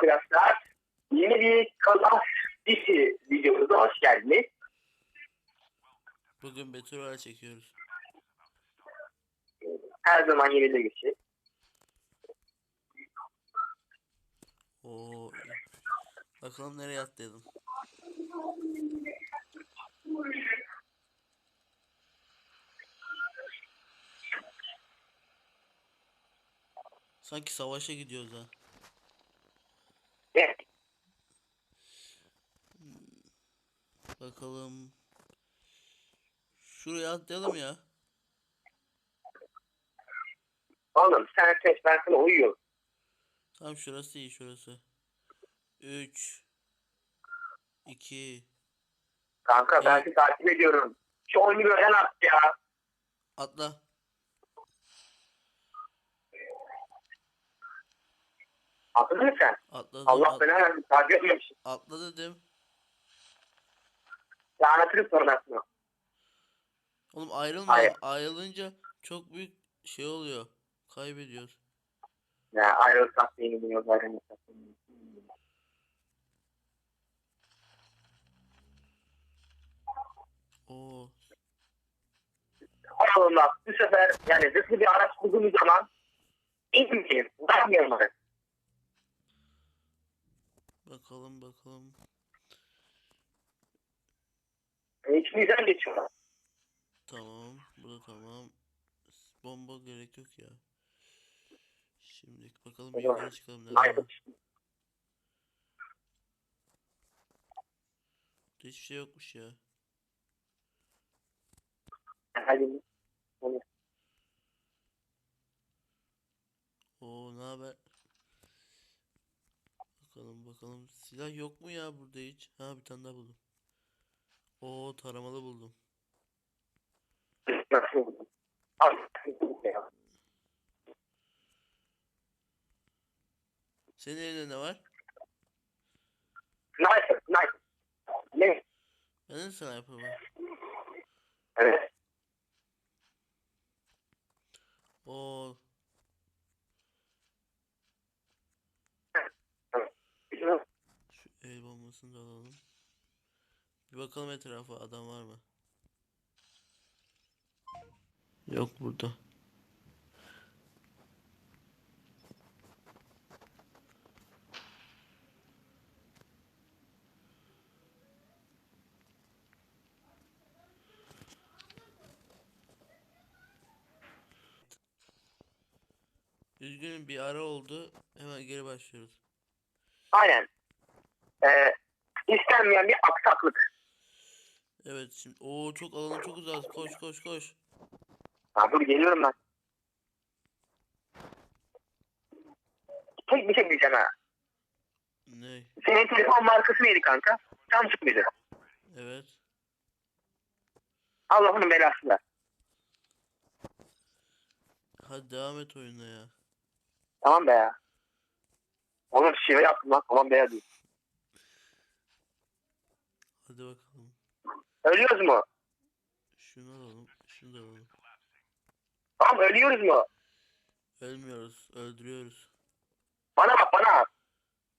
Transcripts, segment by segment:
arkadaşlar. Yeni bir Kazas dişi videomuza hoş geldiniz. Bugün Betur'a çekiyoruz. Her zaman yerinde geçi. Oo. iyi. Bakalım nereye atlayalım. Sanki savaşa gidiyoruz ha. Evet. Bakalım. Şuraya atlayalım ya. Oğlum sen seç ben sana uyuyorum. Tamam şurası iyi şurası. 3 2 Kanka ben seni takip ediyorum. Şu oyunu gören at ya. Atla. Atladın mı sen? Atladım. Allah at- versin. Takip etmemişsin. atla dedim. Lanetini sonrasını. Oğlum ayrılma. Hayır. Ayrılınca çok büyük şey oluyor. Kaybediyoruz. Ya ayrılsak da yeni biliyoruz ayrılmasak biliyoruz. Oo. Oğlum bak bu sefer yani zırhlı bir araç bulduğumuz zaman inmeyelim. Uzatmayalım. Bakalım bakalım. İçimizden geçiyor. Tamam. Bu da tamam. Bomba gerek yok ya. Şimdi bakalım bir yukarı çıkalım. Nerede? Hayır. Burada hiçbir şey yokmuş ya. Hadi. Oo ne haber? Bakalım bakalım. Silah yok mu ya burada hiç? Ha bir tane daha buldum. Oo taramalı buldum. Nasıl? Al. Senin elinde ne var? Sniper, sniper. Ne? De sniper var. Evet. Oo şu el bombasını da alalım. Bir bakalım etrafa adam var mı? Yok burada. Üzgünüm bir ara oldu. Hemen geri başlıyoruz. Aynen. Ee, istenmeyen bir aksaklık. Evet şimdi o çok alanı çok uzak. Koş koş koş. Dur geliyorum ben. Tek bir şey diyeceğim ha. Ne? Senin telefon markası neydi kanka? Samsung muydu? Evet. Allah'ın belası ver. Hadi devam et oyuna ya. Tamam be ya. Oğlum şive yaptım lan. Tamam be ya diyor. Hadi bakalım. Ölüyoruz mu? Şunu alalım. Şunu da alalım. Tamam ölüyoruz mu? Ölmüyoruz. Öldürüyoruz. Bana bak bana.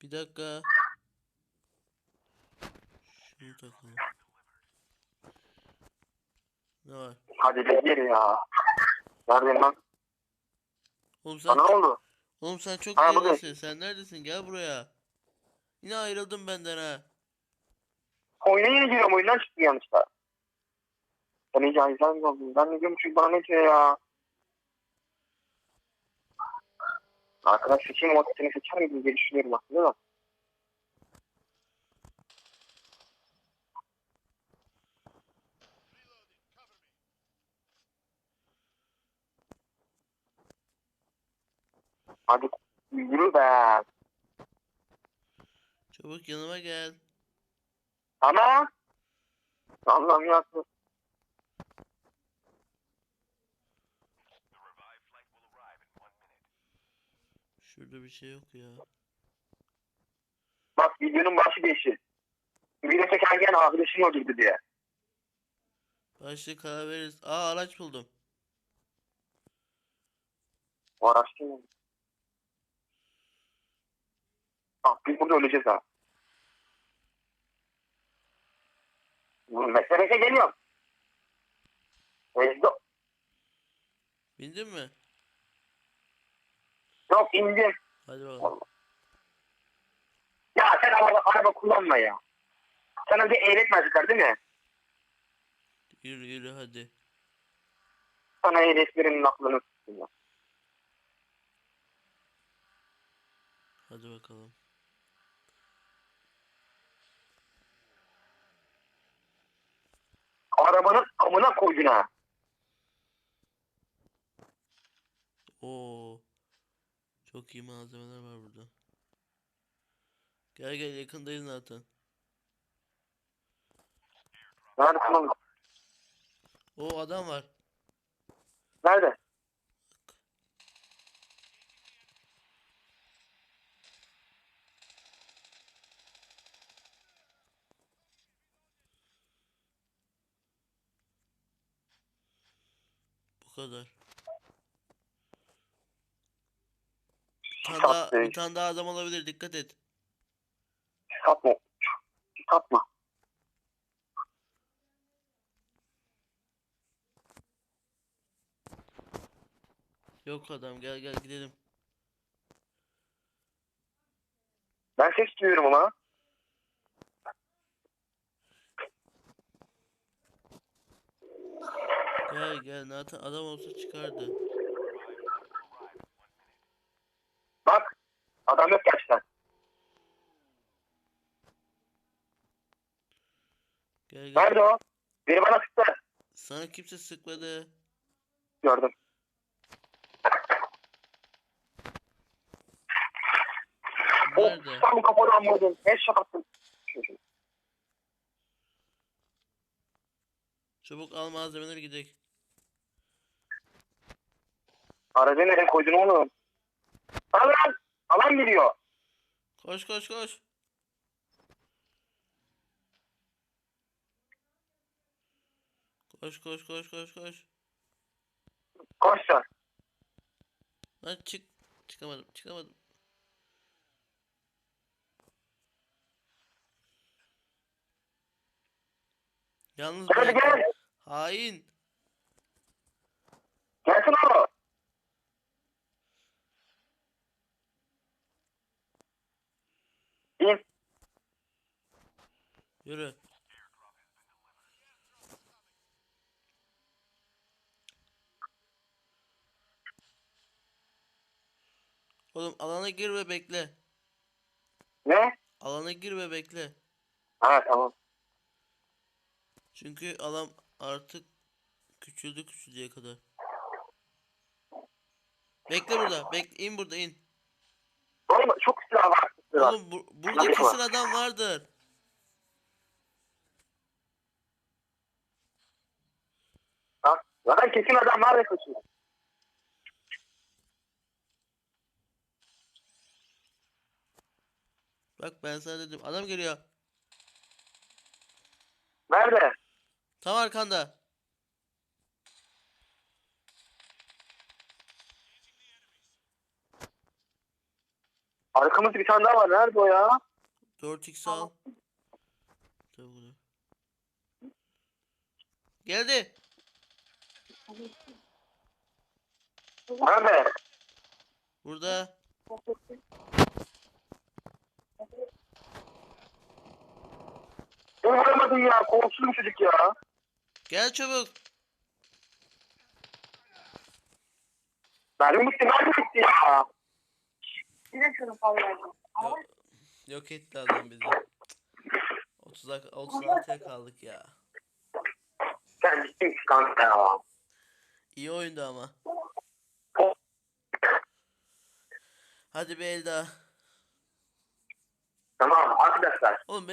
Bir dakika. Şunu takalım. Ne var? Hadi be gel ya. Neredeyim lan? Oğlum sen, Sana ne oldu? oğlum sen çok buradayım. neredesin? Sen neredesin? Gel buraya. Yine ayrıldın benden ha. Oyuna yeni giriyorum. Oyundan çıktım yanlışlıkla. Ben iyice ayızdan mı oldum? Ben ne diyorum çünkü bana ne diyor ya? Arkadaş seçeyim o seni seçer miydim diye düşünüyorum aslında da. Hadi yürü be. Çabuk yanıma gel. Ama Allah'ım ya. Şurada bir şey yok ya. Bak videonun başı değişti. Video çekerken arkadaşını öldürdü diye. Başlık karar veririz. Aa araç buldum. O araştırma. Ah biz burada öleceğiz ha. Meselese geliyorum. Ezdo. Bindin mi? Yok indim. Hadi bakalım. Ya sen araba, araba kullanma ya. Sana bir eğletmezler değil mi? Yürü yürü hadi. Sana eğletmenin aklını tutsun. Hadi bakalım. Arabanın amına koydun ha. Oo. Çok iyi malzemeler var burada. Gel gel yakındayız zaten. Neredesin oğlum? O adam var. Nerede? Kadar. Bir tane daha, bir tane daha adam olabilir dikkat et. Satma. Satma. Yok adam gel gel gidelim. Ben ses duyuyorum ama. Gel gel zaten adam olsa çıkardı. Bak. Adam yok gerçekten. Gel gel. Nerede o? Biri bana sıktı. Sana kimse sıkmadı. Gördüm. Oh, Nerede? tam kafadan vurdum. Headshot attım. Çabuk al malzemeleri gidelim. Aracı nereye koydun oğlum? Alan! Alan geliyor. Koş koş koş. Koş koş koş koş koş. Koş sen. Lan çık. Çıkamadım çıkamadım. Yalnız Hadi bıraktım. gel. Hain. Gelsin o. İn. Yürü. Oğlum alana gir ve bekle. Ne? Alana gir ve bekle. Ha tamam. Çünkü alan artık küçüldü küçüldüğe kadar. Bekle burada. Bekle in burada in. Oğlum çok silah var. Silah. Oğlum bu, burada kesin adam vardır. Zaten kesin adam var ya kaçıyor. Bak ben sana dedim. Adam geliyor. Nerede? Tam arkanda. Arkamızda bir tane daha var. Nerede o ya? 4x al. Tabii bunu. Geldi. Nerede? Burada. Vuramadım ya. Korksun çocuk ya. Gel çabuk. Mermi bitti. Mermi bitti ya. De şunu verdim. Ama Yok etti adam bizi. 30 36'ya kaldık ya. Sen ciddi kanka ya? İyi oyundu ama. Hadi bir el daha. Tamam arkadaşlar. Oğlum